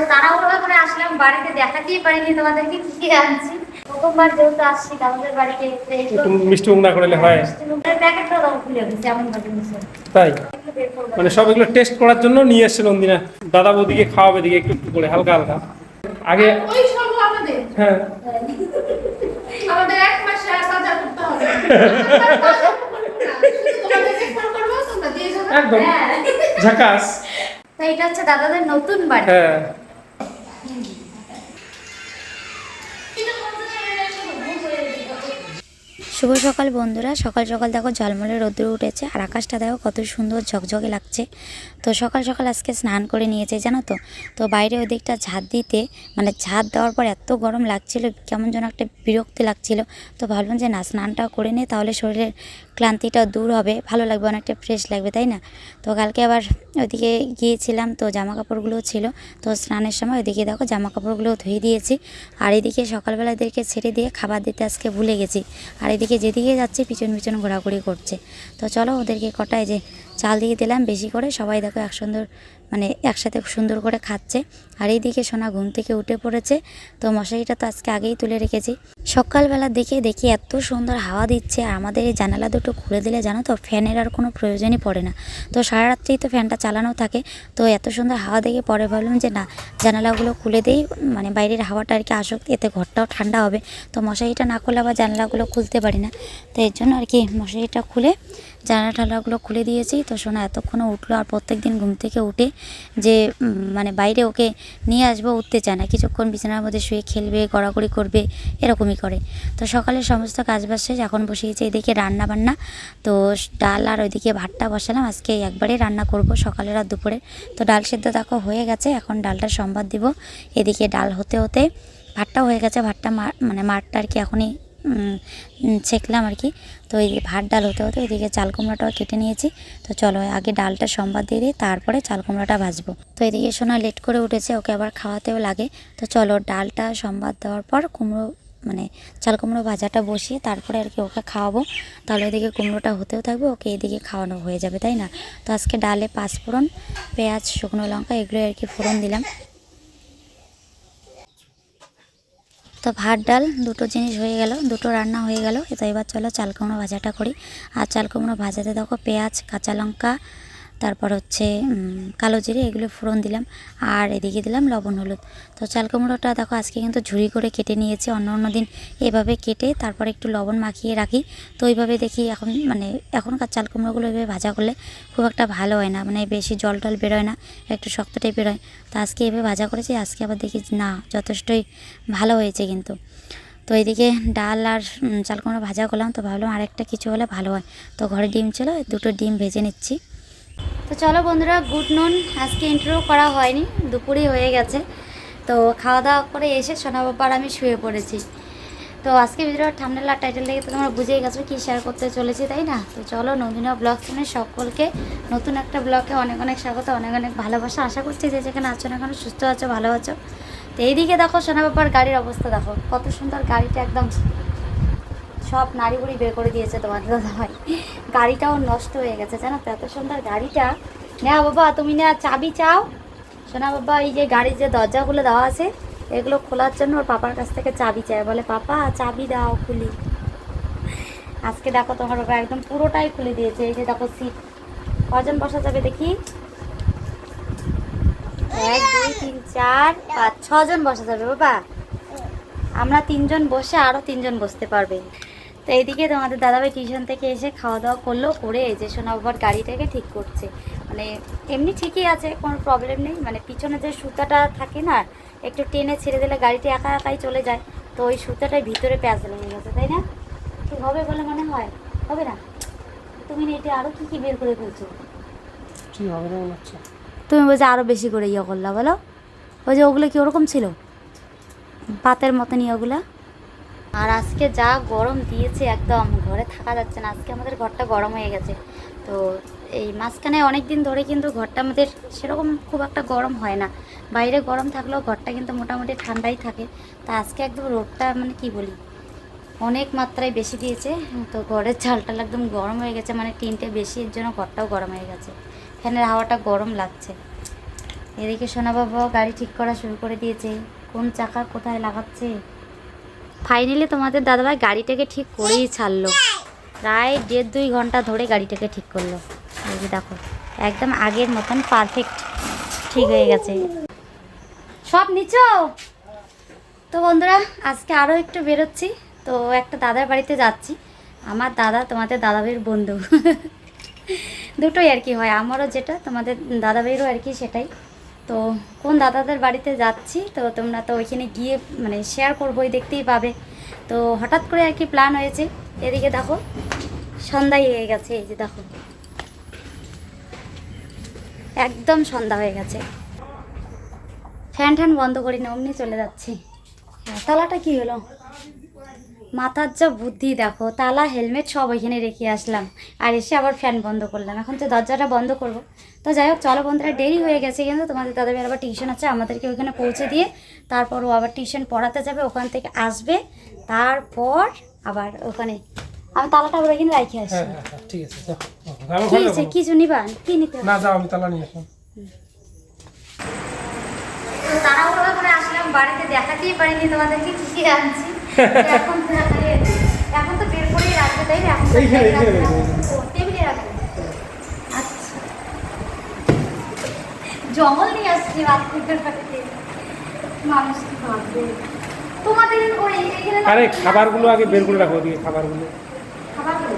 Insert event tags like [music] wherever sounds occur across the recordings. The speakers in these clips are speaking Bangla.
তো তাড়াহুড়ো করে আসলাম বাড়িতে দেখাতেই পারিনি তোমাদেরকে কি কি আনছি। প্রথমবার যেহেতু আসছি আমাদের বাড়িতে মিষ্টি মুখ না করলে হয়। প্যাকেটটা দাও খুলে গেছে এমন ভাবে তাই? মানে সব এগুলো টেস্ট করার জন্য নিয়ে এসছে নন্দিনা দাদা বৌদিকে খাওয়াবে দিকে একটু একটু করে হালকা হালকা। আগে ওই সব আমাদের। হ্যাঁ। [laughs] আমাদের এক মাসে আর বাজার করতে হবে। শুধু তোমাদেরকে ফোন করব তোমরা দিয়ে যাবে একদম হ্যাঁ। ঝাকাস তো এটা হচ্ছে দাদাদের নতুন বাড়ি হ্যাঁ শুভ সকাল বন্ধুরা। সকাল সকাল দেখো ঝলমলে রোদ্র উঠেছে আর আকাশটা দেখো কত সুন্দর ঝকঝকে লাগছে। তো সকাল সকাল আজকে স্নান করে নিয়েছে, জানো তো? তো বাইরে ওই দিকটা ঝাঁত দিতে মানে ঝাঁত দেওয়ার পর এত গরম লাগছিল, কেমন যেন একটা বিরক্তি লাগছিল। তো ভাবলাম যে না, স্নানটা করে নিই তাহলে শরীরের ক্লান্তিটা দূর হবে। ভালো লাগবে, অনেকটা ফ্রেশ লাগবে, তাই না? তো কালকে আবার ওইদিকে গিয়েছিলাম, তো জামা কাপড়গুলোও ছিল। তো স্নানের সময় ওইদিকে দেখো জামা কাপড়গুলো ধুয়ে দিয়েছি। আর এদিকে সকালবেলা এদেরকে ছেড়ে দিয়ে খাবার দিতে আজকে ভুলে গেছি। আর এদিকে যেদিকে যাচ্ছে, পিছন পিছন ঘোরাঘুরি করছে। তো চলো ওদেরকে কটায় যে চাল দিয়ে দিলাম, বেশি করে। সবাই দেখো, এক সুন্দর মানে একসাথে সুন্দর করে খাচ্ছে। আর এইদিকে সোনা ঘুম থেকে উঠে পড়েছে। তো মশারিটা তো আজকে আগেই তুলে রেখেছি। সকালবেলার দিকে দেখি এত সুন্দর হাওয়া দিচ্ছে। আমাদের এই জানালা দুটো খুলে দিলে জানো তো, ফ্যানের আর কোনো প্রয়োজনই পড়ে না। তো সারা রাত্রেই তো ফ্যানটা চালানো থাকে। তো এত সুন্দর হাওয়া দেখে পরে ভাবলাম যে না, জানালাগুলো খুলে দিই। মানে বাইরের হাওয়াটা আর কি আসুক, এতে ঘরটাও ঠান্ডা হবে। তো মশারিটা না খুলে আবার জানালাগুলো খুলতে পারি না। তো এর জন্য আর কি মশারিটা খুলে জানালা টালাগুলো খুলে দিয়েছি। তো সোনা এতক্ষণে উঠল আর প্রত্যেক দিন ঘুম থেকে উঠে যে মানে বাইরে ওকে নিয়ে আসব, উঠতে চায় না। কিছুক্ষণ বিছানার মধ্যে শুয়ে খেলবে, গড়াগড়ি করবে, এরকমই করে। তো সকালে সমস্ত কাজবাজ শেষ, এখন বসিয়েছি এদিকে রান্না বান্না। তো ডাল আর ওইদিকে ভাতটা বসালাম। আজকে একবারে রান্না করব, সকালের আর দুপুরে। তো ডাল সেদ্ধ দেখো হয়ে গেছে, এখন ডালটা সম্বাদ দিব। এদিকে ডাল হতে হতে ভাতটাও হয়ে গেছে, ভাতটা মানে মাঠটা আর কি এখনই ছেঁকলাম আর কি। তো এই ভাত ডাল হতে হতে এদিকে চাল কুমড়াটাও কেটে নিয়েছি। তো চলো আগে ডালটা সম্বাদ দিয়ে দিই, তারপরে চাল কুমড়াটা ভাজবো। তো এদিকে সোনা লেট করে উঠেছে, ওকে আবার খাওয়াতেও লাগে। তো চলো ডালটা সম্বাদ দেওয়ার পর কুমড়ো মানে চাল কুমড়ো ভাজাটা বসিয়ে তারপরে আর কি ওকে খাওয়াবো। তাহলে ওদিকে কুমড়োটা হতেও থাকবে, ওকে এদিকে খাওয়ানো হয়ে যাবে, তাই না? তো আজকে ডালে পাঁচফোড়ন, পেঁয়াজ, শুকনো লঙ্কা এগুলো আর কি ফোড়ন দিলাম। তো ভাত, ডাল দুটো জিনিস হয়ে গেল, দুটো রান্না হয়ে গেল। তো এবার চলো চাল কুমড়ো ভাজাটা করি। আর চাল কুমড়ো ভাজাতে দেখো পেঁয়াজ, কাঁচা লঙ্কা তারপর হচ্ছে কালো জিরে এগুলো ফোড়ন দিলাম আর এদিকে দিলাম লবণ হলুদ। তো চাল কুমড়োটা দেখো আজকে কিন্তু ঝুড়ি করে কেটে নিয়েছি অন্য অন্য দিন এভাবে কেটে তারপর একটু লবণ মাখিয়ে রাখি। তো ওইভাবে দেখি এখন মানে এখনকার চাল কুমড়োগুলো এভাবে ভাজা করলে খুব একটা ভালো হয় না মানে বেশি জল টল বেরোয় না একটু শক্ত টাইপের হয়। তো আজকে এভাবে ভাজা করেছি আজকে আবার দেখি না যথেষ্টই ভালো হয়েছে কিন্তু। তো এদিকে ডাল আর উম, চাল কুমড়ো ভাজা করলাম তো ভাবলাম আরেকটা কিছু হলে ভালো হয়। তো ঘরে ডিম ছিল দুটো ডিম ভেজে নিচ্ছি। তো চলো বন্ধুরা, গুড নুন। আজকে ইন্টারভিউ করা হয়নি, দুপুরই হয়ে গেছে। তো খাওয়া দাওয়া করে এসে সোনা বাবার আমি শুয়ে পড়েছি। তো আজকে ভিডিওর ঠান্ডা টাইটেল দেখে তো তোমরা বুঝেই গেছো কী শেয়ার করতে চলেছি, তাই না? তো চলো নন্দিনা ব্লগ শুনে সকলকে, নতুন একটা ব্লগে অনেক অনেক স্বাগত, অনেক অনেক ভালোবাসা। আশা করছি যে যেখানে আছো না কেন সুস্থ আছো, ভালো আছো। তো এইদিকে দেখো সোনা বাবার গাড়ির অবস্থা, দেখো। কত সুন্দর গাড়িটা একদম সব নাড়ি বুড়ি বের করে দিয়েছে তোমার দাদা ভাই গাড়িটাও নষ্ট হয়ে গেছে, জানো তো? এত সুন্দর গাড়িটা। নেওয়া বাবা, তুমি না চাবি চাও? শোনা বাবা, এই যে গাড়ির যে দরজাগুলো দেওয়া আছে, এগুলো খোলার জন্য ওর পাপার কাছ থেকে চাবি চায়। বলে, পাপা, চাবি দাও, খুলি। আজকে দেখো তোমার বাবা একদম পুরোটাই খুলে দিয়েছে। এই যে দেখো সিট কজন বসা যাবে দেখি? এক, দুই, তিন, চার, পাঁচ, ছজন বসা যাবে বাবা। আমরা তিনজন বসে আরও তিনজন বসতে পারবে। তো এইদিকে তোমাদের দাদাভাই টিউশন থেকে এসে খাওয়া দাওয়া করল করে এই যে সোনা বাবার গাড়িটাকে ঠিক করছে। মানে এমনি ঠিকই আছে কোনো প্রবলেম নেই। মানে পিছনে যে সুতাটা থাকে না একটু টেনে ছেড়ে দিলে গাড়িটি একা একাই চলে যায়। তো ওই সুতাটার ভিতরে প্যাঁচ লেগে গেছে তাই না? ঠিক হবে বলে মনে হয়? হবে না? তুমি এটা আরও কী কী বের করে ফেলছো? ঠিক হবে না হচ্ছে? তুমি বলছো আরও বেশি করে ইয়ে করলা বলো। ওই যে ওগুলো কি ওরকম ছিল? পাতের মতনই ওগুলা আর আজকে যা গরম দিয়েছে একদম, ঘরে থাকা যাচ্ছে না। আজকে আমাদের ঘরটা গরম হয়ে গেছে। তো এই মাঝখানে অনেক দিন ধরে কিন্তু ঘরটা আমাদের সেরকম খুব একটা গরম হয় না। বাইরে গরম থাকলেও ঘরটা কিন্তু মোটামুটি ঠান্ডাই থাকে। তা আজকে একদম রোদটা মানে কি বলি, অনেক মাত্রায় বেশি দিয়েছে। তো ঘরের চালটাল একদম গরম হয়ে গেছে মানে টিনটে বেশি, এর জন্য ঘরটাও গরম হয়ে গেছে। ফ্যানের হাওয়াটা গরম লাগছে। এদিকে সোনা গাড়ি ঠিক করা শুরু করে দিয়েছে। কোন চাকা কোথায় লাগাচ্ছে? ফাইনালি তোমাদের দাদাভাই গাড়িটাকে ঠিক করেই ছাড়লো। প্রায় দেড় দুই ঘণ্টা ধরে গাড়িটাকে ঠিক করল। দেখো, একদম আগের মতন পারফেক্ট ঠিক হয়ে গেছে। সব নিচো তো বন্ধুরা, আজকে আরও একটু বেরোচ্ছি। তো একটা দাদার বাড়িতে যাচ্ছি। আমার দাদা তোমাদের দাদাভাইয়ের বন্ধু। [laughs] দুটোই আর কি হয়, আমারও যেটা, তোমাদের দাদাভাইয়েরও আর কি সেটাই। তো কোন দাদাদের বাড়িতে যাচ্ছি তো তোমরা তো ওইখানে গিয়ে মানে শেয়ার করবোই দেখতেই পাবে। তো হঠাৎ করে আর কি প্ল্যান হয়েছে। এদিকে দেখো সন্ধ্যাই হয়ে গেছে এই যে দেখো। একদম সন্ধ্যা হয়ে গেছে। ফ্যান ট্যান বন্ধ করি না অমনি চলে যাচ্ছি। হ্যাঁ, তালাটা কি হলো? মাথার যা বুদ্ধি দেখো তালা হেলমেট সব ওইখানে রেখে আসলাম। আর এসে আবার ফ্যান বন্ধ করলাম। এখন তো দরজাটা বন্ধ করব। তো যাই হোক চলো বন্ধুরা দেরি হয়ে গেছে কিন্তু তোমাদের দাদা ভাইয়ের আবার টিউশন আছে আমাদেরকে ওইখানে পৌঁছে দিয়ে তারপর ও আবার টিউশন পড়াতে যাবে ওখান থেকে আসবে তারপর আবার ওখানে। আমি তালাটা আবার ওইখানে রেখে আসি। হ্যাঁ হ্যাঁ হ্যাঁ, ঠিক আছে কি কিছু নিবা? কি নিতে? না যাও আমি তালা নিয়ে আসলাম। তাড়াহুড়ো করে আসলাম বাড়িতে দেখাতেই পারিনি তোমাদেরকে কি কি আনছি? এখন তো এখন তো বের করেই রাখবে তাই না? টেবিলে আচ্ছা। জঙ্গল নিয়ে আসছি রাত্রিদের বাড়িতে মানুষ কি ভাববে? তোমাদের ওই এখানে আরে খাবারগুলো আগে বের করে রাখো ওদিকে খাবারগুলো। খাবারগুলো?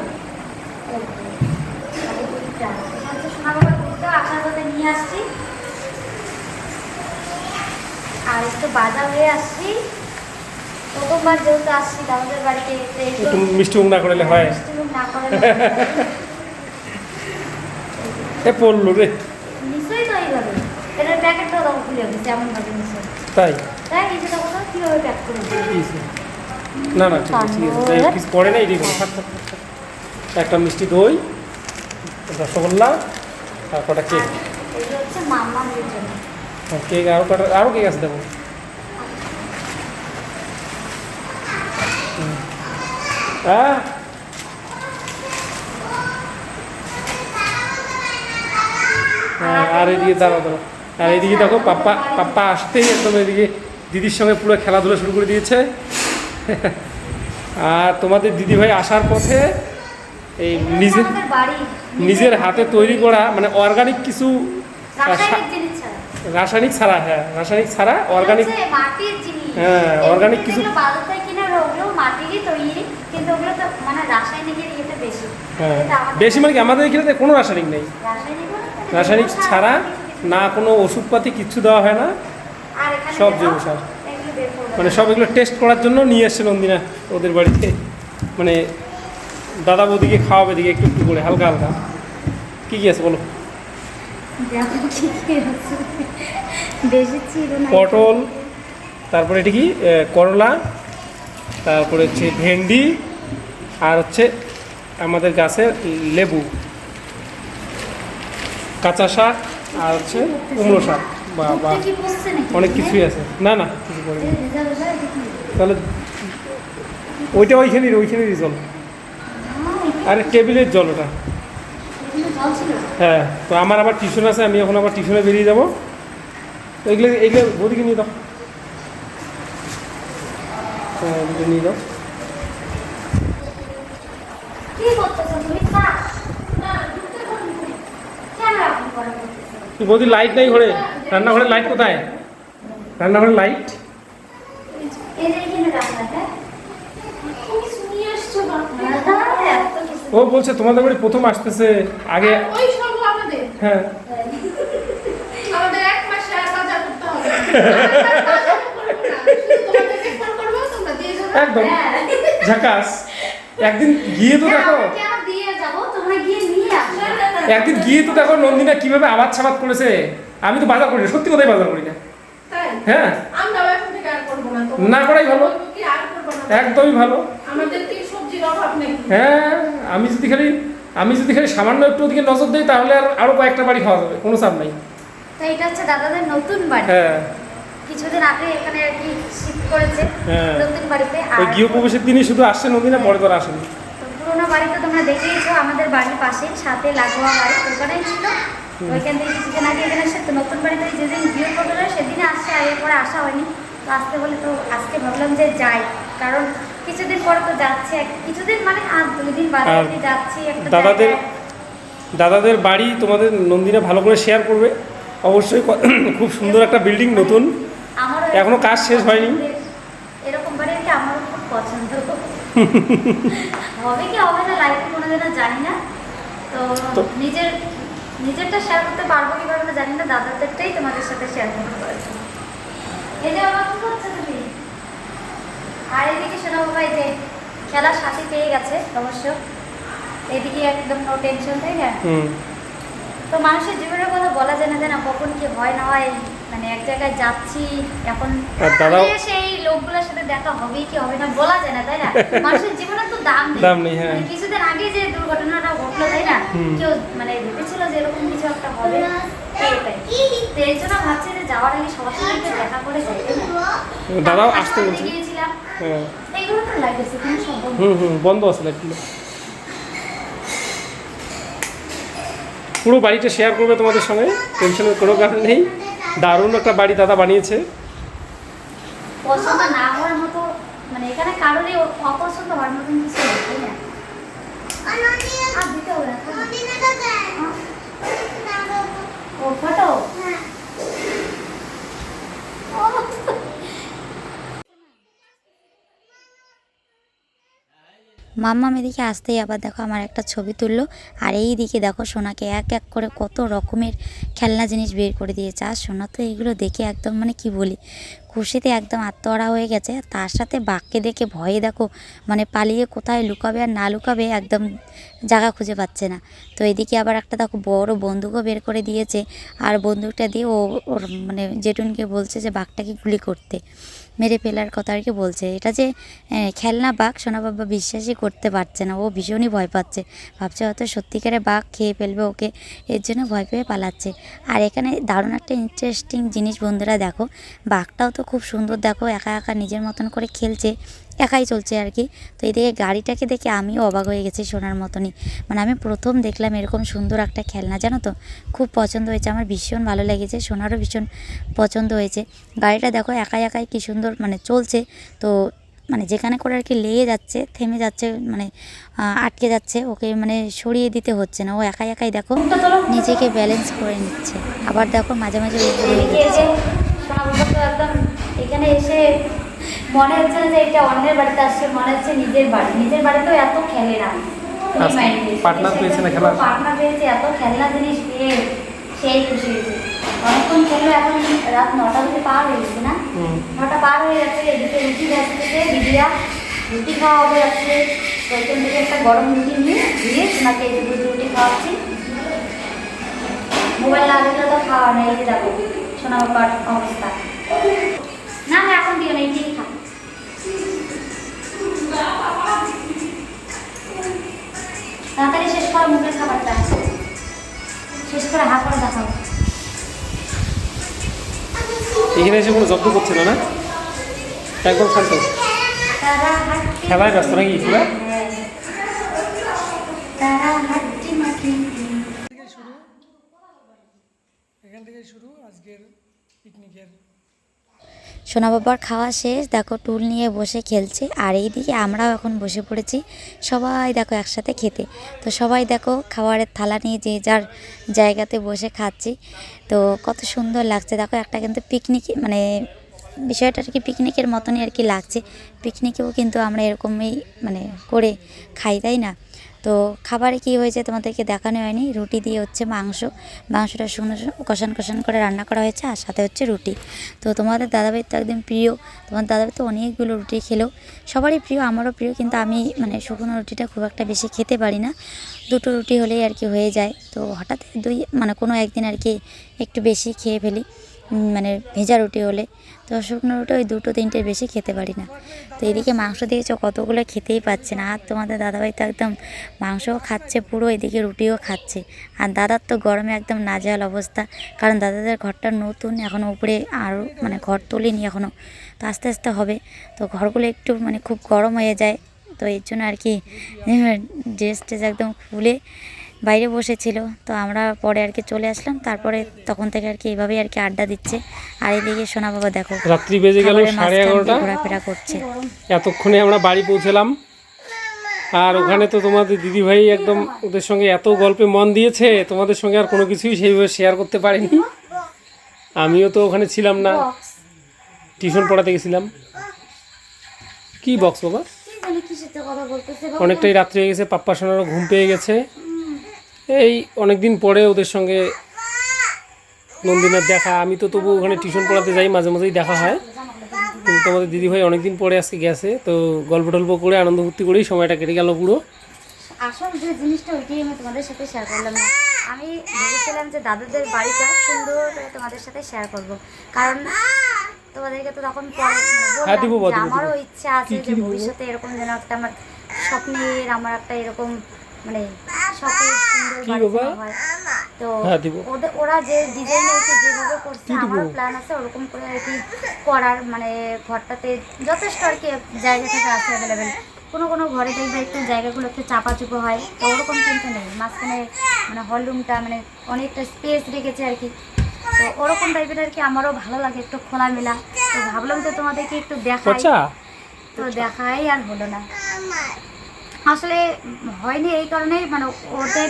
নিয়ে আসছি। আর একটু বাজার হয়ে আসছি। প্রথমবার যেহেতু আসছি আমাদের বাড়িতে একটু মিষ্টি মুখ না করলে হয়। মিষ্টি মুখ না করে এ পড়ল রে। নিশ্চয়ই তো এইভাবে। এটার প্যাকেটটা দাও খুলে গেছে এমন ভাবে নিশ্চয়ই। তাই? তাই এই যে কীভাবে প্যাক করে। না না ঠিক আছে ঠিক আছে। এই কিছু পড়ে না এটি। একটা মিষ্টি দই রসগোল্লা আর কটা কেক। কেক আরও কটা আরও কেক আছে দেবো আহ হ্যাঁ, আর এদিকে দাঁড়া দাঁড়াও। আর এদিকে দেখো পাপ্পা পাপ্পা আসতেই একদম এদিকে দিদির সঙ্গে পুরো খেলাধুলা শুরু করে দিয়েছে। আর তোমাদের দিদিভাই আসার পথে এই নিজের নিজের হাতে তৈরি করা মানে অর্গানিক কিছু রাসায়নিক ছাড়া। হ্যাঁ রাসায়নিক ছাড়া অর্গানিক হ্যাঁ, অর্গানিক কিছু- কিন্তু ওগুলো তো মানে রাসায়নিকের ইয়েটা বেশি। হ্যাঁ। বেশি মানে কি? আমাদের এখানে কোনো রাসায়নিক নেই। রাসায়নিক ছাড়া। না কোনো ওষুধপাতি কিচ্ছু দেওয়া হয় না। সব জৈব সার। মানে সব এগুলো টেস্ট করার জন্য নিয়ে এসছে নন্দিনা ওদের বাড়িতে। মানে দাদা বৌদিকে খাওয়াবে দিকে একটু একটু করে হালকা হালকা। কী কী আছে বলো? পটল তারপরে এটি কি? করলা তারপরে হচ্ছে ভেন্ডি আর হচ্ছে আমাদের গাছের লেবু কাঁচা শাক আর হচ্ছে কুমড়ো শাক। বা বা? অনেক কিছুই আছে। না না কিছু করে? তাহলে ওইটা ওইখানেই ওইখানেরই জল আরে টেবিলের জল ওটা। হ্যাঁ তো আমার আবার টিউশন আছে আমি এখন আবার টিউশনে বেরিয়ে যাব। এগুলো এগুলো বৌদিকে নিয়ে দাও হ্যাঁ এগুলো নিয়ে দাও কি করতেছো তুমি খা না দুধটা গরম করে। কেন করে করতেছো? তুই বৌদি লাইট নাই ঘরে? রান্নাঘরে লাইট কোথায়? রান্নাঘরে? লাইট হ্যাঁ? ও বলছে তোমাদের বাড়ি প্রথম আসতেছে। আগে হ্যাঁ। [laughs] আমাদের এক মাসে আর করতে হবে [laughs] আমরা বাজার করব না, শুধু তোমাদেরকে ফোন করব, তোমরা দিয়ে যাবে। একদম। হ্যাঁ। ঝাকাস একদিন গিয়ে তো হ্যাঁ, দেখো আসো। একদিন গিয়ে তো দেখো নন্দিনা কীভাবে আবাদ ছাবাদ করেছে। আমি তো বাজার করি না সত্যি কথাই বাজার করি না? হ্যাঁ। না, করাই ভালো। একদমই ভালো। হ্যাঁ আমি যদি খালি আমি যদি খালি সামান্য একটু ওদিকে নজর দিই তাহলে আর আরও কয়েকটা বাড়ি খাওয়া যাবে কোনো চাপ নাই। এটা হচ্ছে দাদাদের নতুন বাড়ি। হ্যাঁ। কিছুদিন আগে এখানে আর কি শিফট করেছে হ্যাঁ। নতুন বাড়িতে। আর গৃহপ্রবেশের দিনই শুধু আসছে নদীনা পরে তো আসেনি। পুরোনো বাড়িতে তোমরা দেখেইছো আমাদের বাড়ির পাশে সাথে লাগোয়া বাড়ি। ওখানেই ছিল। ওইখান থেকে কিছুদিন আগে এখানে এসে তো নতুন বাড়িতে যেদিন বিয়ে করল সেদিনে আসছে আর এরপরে আসা হয়নি। তো আসতে বলে তো আজকে ভাবলাম যে যাই। কারণ কিছুদিন পরে তো যাচ্ছে কিছুদিন মানে আর দুই দিন বাদে যাচ্ছি একটা দাদাদের দাদাদের বাড়ি তোমাদের নন্দিনা ভালো করে শেয়ার করবে। অবশ্যই খুব সুন্দর একটা বিল্ডিং নতুন। এখনও কাজ শেষ হয়নি। এরকম বাড়ি আর কি খুব পছন্দ? হবে কি হবে না লাইফে কোনোদিনও জানি না। তো তো- নিজের নিজেরটা শেয়ার করতে পারব কি পারব না জানি না দাদাদেরটাই তোমাদের সাথে শেয়ার করতে পারব। এই যে বাবা কি করছ তুমি? আর এদিকে এই যে খেলার সাথে পেয়ে গেছে অবশ্য। এদিকে একদম নো টেনশন তাই না? তো মানুষের জীবনের কথা বলা যায় না জানা কখন কি হয় না হয় মানে এক জায়গায় যাচ্ছি এখন সেই লোকগুলোর সাথে দেখা হবে কি হবে না বলা যায় না তাই না? [laughs] মানুষের জীবনের তো দাম নেই। দাম নেই, হ্যাঁ। মানে কিছুদিন আগে যে দুর্ঘটনাটা ঘটলো তাই না। কেউ মানে ভেবেছিল যে এরকম কিছু একটা হবে। এই জন্য ভাবছি যে যাওয়ার আগে সবার সাথে দেখা করে যাই দাদাও আসতে বলছে। গিয়েছিলাম। হ্যাঁ। এইগুলো তো লাগতেছে কোনো সম্ভব হুম হুম বন্ধ আছে লাইটগুলো পুরো বাড়িটা শেয়ার করবে তোমাদের সঙ্গে টেনশনের কোনো কারণ নেই। দারুণ একটা বাড়ি দাদা বানিয়েছে। পছন্দ না হওয়ার মতো মানে এখানে কারোরই অপছন্দ হওয়ার মতো কিছু নেই তাই না? আর দিতে হবে না ও ফটো? মাম্মাম এদিকে আসতেই আবার দেখো আমার একটা ছবি তুললো। আর এই দিকে দেখো সোনাকে এক এক করে কত রকমের খেলনা জিনিস বের করে দিয়েছে। আর সোনা তো এইগুলো দেখে একদম মানে কি বলি, খুশিতে একদম আত্মহারা হয়ে গেছে। তার সাথে বাঘকে দেখে ভয়ে দেখো মানে পালিয়ে কোথায় লুকাবে আর না লুকাবে একদম জায়গা খুঁজে পাচ্ছে না। তো এদিকে আবার একটা দেখো বড় বন্দুকও বের করে দিয়েছে। আর বন্দুকটা দিয়ে ও ওর মানে জেঠুনকে বলছে যে বাঘটাকে গুলি করতে। মেরে ফেলার কথা আর কি বলছে। এটা যে খেলনা বাঘ সোনা বাবা বিশ্বাসই করতে পারছে না। ও ভীষণই ভয় পাচ্ছে। ভাবছে হয়তো সত্যিকারে বাঘ খেয়ে ফেলবে ওকে। এর জন্য ভয় পেয়ে পালাচ্ছে। আর এখানে দারুণ একটা ইন্টারেস্টিং জিনিস বন্ধুরা দেখো। বাঘটাও তো খুব সুন্দর দেখো। একা একা নিজের মতন করে খেলছে। একাই চলছে আর কি। তো এদিকে গাড়িটাকে দেখে আমিও অবাক হয়ে গেছি সোনার মতনই। মানে আমি প্রথম দেখলাম এরকম সুন্দর একটা খেলনা, জানো তো? খুব পছন্দ হয়েছে, আমার ভীষণ ভালো লেগেছে সোনারও ভীষণ পছন্দ হয়েছে। গাড়িটা দেখো একাই একাই কি সুন্দর মানে চলছে। তো মানে যেখানে করে আর কি লেগে যাচ্ছে, থেমে যাচ্ছে মানে আটকে যাচ্ছে, ওকে মানে সরিয়ে দিতে হচ্ছে না। ও একাই একাই দেখো নিজেকে ব্যালেন্স করে নিচ্ছে। আবার দেখো মাঝে মাঝে এখানে এসে মনে হচ্ছে না যে এটা অন্যের বাড়িতে আসছে মনে হচ্ছে নিজের বাড়ি। নিজের বাড়িতেও এত খেলে না আচ্ছা, partner পেয়েছে না খেলার? পার্টনার পেয়েছে এত খেলনা জিনিস পেয়ে সেই খুশি হয়েছে। অনেকক্ষণ খেললো এখন রাত নটা পার হয়ে গেছে না? নটা পার হয়ে যাচ্ছে এদিকে রুটি যাচ্ছে দিদিরা রুটি খাওয়া হবে যাচ্ছে ওইখান থেকে একটা গরম রুটি নিয়ে দিয়ে সোনাকে দুধ রুটি খাওয়াচ্ছি। মোবাইল না দিলে তো খাওয়া নেই দেখো সোনা বাবার অবস্থা। না না এখন দিও না এইটাই খা তাড়াতাড়ি শেষ করো মুখের খাবারটা। শেষ করে হা করে দেখাও। এখানে এসে কোনো জব্দ করছে না না? একদম শান্ত। খেলায় ব্যস্ত নাকি মাটি এখান থেকে শুরু। আজকের পিকনিকের সোনা বাবার খাওয়া শেষ, দেখো টুল নিয়ে বসে খেলছে। আর এই দিকে আমরাও এখন বসে পড়েছি, সবাই দেখো একসাথে খেতে। তো সবাই দেখো খাবারের থালা নিয়ে যে যার জায়গাতে বসে খাচ্ছি। তো কত সুন্দর লাগছে, দেখো একটা কিন্তু পিকনিক মানে বিষয়টা আর কি পিকনিকের মতনই আর কি লাগছে। পিকনিকেও কিন্তু আমরা এরকমই মানে করে খাই, তাই না? তো খাবারে কি হয়েছে তোমাদেরকে দেখানো হয়নি? রুটি দিয়ে হচ্ছে মাংস। মাংসটা শুকনো কষান কষান করে রান্না করা হয়েছে আর সাথে হচ্ছে রুটি। তো তোমাদের দাদাভাই তো একদম প্রিয়। তোমার দাদাভাই তো অনেকগুলো রুটি খেলো। সবারই প্রিয়, আমারও প্রিয়, কিন্তু আমি মানে শুকনো রুটিটা খুব একটা বেশি খেতে পারি না। দুটো রুটি হলেই আর কি হয়ে যায়। তো হঠাৎ দুই মানে কোনো একদিন আর কি একটু বেশি খেয়ে ফেলি। মানে ভেজা রুটি হলে, তো শুকনো রুটি ওই দুটো তিনটের বেশি খেতে পারি না। তো এদিকে মাংস দিয়েছ কতগুলো খেতেই পাচ্ছে না। আর তোমাদের দাদাভাই তো একদম মাংসও খাচ্ছে, পুরো এদিকে রুটিও খাচ্ছে। আর দাদার তো গরমে একদম নাজেহাল অবস্থা, কারণ দাদাদের ঘরটা নতুন এখনও উপরে আরও মানে ঘর তোলেনি এখনও তো আস্তে আস্তে হবে। তো ঘরগুলো একটু মানে খুব গরম হয়ে যায়, তো এর জন্য আর কি ড্রেস ট্রেস একদম খুলে বাইরে বসেছিল তো আমরা পরে আর কি চলে আসলাম। তারপরে তখন থেকে আর কি এইভাবেই আর কি আড্ডা দিচ্ছে। আর এদিকে সোনা বাবা দেখো রাত্রি বেজে গেল সাড়ে এগারোটা। ঘোরাফেরা করছে। এতক্ষণে আমরা বাড়ি পৌঁছলাম। আর ওখানে তো তোমাদের দিদিভাই একদম ওদের সঙ্গে এত গল্পে মন দিয়েছে তোমাদের সঙ্গে আর কোনো কিছুই সেইভাবে শেয়ার করতে পারিনি। আমিও তো ওখানে ছিলাম না। টিউশন পড়াতে গেছিলাম। কি বক্স বাবা? অনেকটাই রাত্রি হয়ে গেছে পাপ্পা সোনারও ঘুম পেয়ে গেছে। এই অনেক দিন পরে ওদের সঙ্গে নন্দিনার দেখা। আমি তো তবু ওখানে টিউশন পড়াতে যাই মাঝে মাঝেই দেখা হয়। কিন্তু তোমাদের দিদিভাই অনেকদিন পরে আজকে গেছে তো গল্প টল্প করে আনন্দ ফুর্তি করেই সময়টা কেটে গেল পুরো। আসল যে জিনিসটা ওইটাই আমি তোমাদের সাথে শেয়ার করলাম। না আমি ভেবেছিলাম যে দাদুদের বাড়িটা সুন্দর করে তোমাদের সাথে শেয়ার করব। কারণ তোমাদেরকে তো তখন মানে হ্যাঁ। আমারও ইচ্ছা আছে যে ভবিষ্যতে এরকম যেন একটা আমার স্বপ্নের আমার একটা এরকম মানে সুন্দর বাড়ি? হয়। তো হ্যাঁ, ওদের ওরা যে ডিজাইন হয়েছে যেভাবে করছে আমার প্ল্যান আছে ওরকম করে আর কি করার মানে ঘরটাতে যথেষ্ট আর কি জায়গা থেকে আছে অ্যাভেলেবেল কোনো কোনো ঘরে দেখবে একটু জায়গাগুলো একটু চাপাচুপো হয় তো ওরকম কিন্তু নেই। মাঝখানে মানে হল রুমটা মানে অনেকটা স্পেস রেখেছে আর কি। তো ওরকম টাইপের আর কি আমারও ভালো লাগে একটু খোলামেলা। তো ভাবলাম যে তোমাদেরকে একটু দেখাই। আচ্ছা। তো দেখাই আর হলো না। আসলে হয়নি এই কারণেই মানে ওদের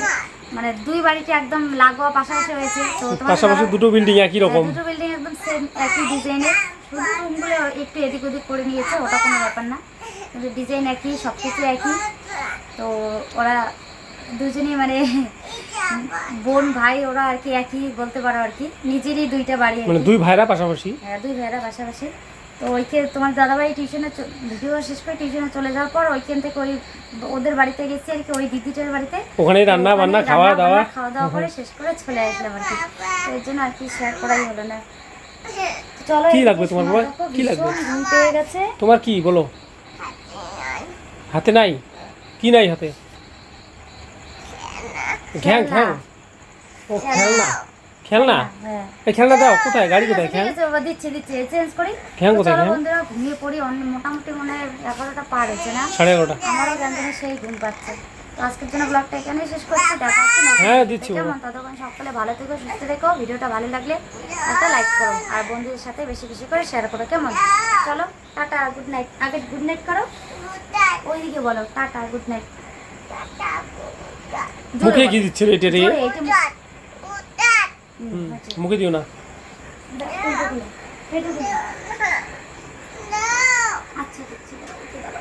মানে দুই বাড়িতে একদম লাগোয়া পাশাপাশি হয়েছে। তো পাশাপাশি দুটো বিল্ডিং একই রকম। হ্যাঁ, দুটো বিল্ডিং একদম সেম একই ডিজাইনের শুধু রুমগুলো একটু এদিক ওদিক করে নিয়েছে ওটা কোনো ব্যাপার না। কিন্তু ডিজাইন একই সব কিছু একই। তো ওরা দুজনেই মানে [laughs] বোন ভাই ওরা আর কি একই বলতে পারো আর কি। নিজেরই দুইটা বাড়ি মানে দুই ভাইরা পাশাপাশি? হ্যাঁ, দুই ভাইয়েরা পাশাপাশি। তো ওইকে তোমার দাদাভাই টিউশনে ভিডিও শেষ করে টিউশনে চলে যাওয়ার পর ওইখান থেকে ওই ওদের বাড়িতে গেছি আর কি ওই দিদিটার বাড়িতে। ওখানেই রান্না বান্না খাওয়া দাওয়া খাওয়া দাওয়া করে শেষ করে চলে আসলাম আর কি। তো এর জন্য আর কি শেয়ার করাই হলো না। চলো কি লাগবে তোমার বাবা? কি লাগবে? ঘুম পেয়ে গেছে। তোমার কি বলো? হাতে নাই? কি নাই হাতে? ঘ্যাং ঘ্যাং। ও খেলনা। খেলনা হ্যাঁ এই খেলনা দাও কোথায়? গাড়ি কোথায় খেল? দিচ্ছি দিচ্ছি চেঞ্জ করি। খ্যাং কোথায়, চলো বন্ধুরা ঘুমিয়ে পড়ি মোটামুটি মনে হয় এগারোটা পার হয়েছে না? সাড়ে এগারোটা। আমারও কেন সেই ঘুম পাচ্ছে। আজকের জন্য ব্লগটা এখানেই শেষ করছি দেখা হচ্ছে হ্যাঁ, দিচ্ছি কেমন ততক্ষণ সকালে ভালো থেকো সুস্থ থেকো। ভিডিওটা ভালো লাগলে একটা লাইক করো। আর বন্ধুদের সাথে বেশি বেশি করে শেয়ার করো কেমন? চলো টাটা গুড নাইট আগে গুড নাইট করো। ওইদিকে বলো টাটা গুড নাইট মুখে কি দিচ্ছিল এটা রে। মুখে দিও না।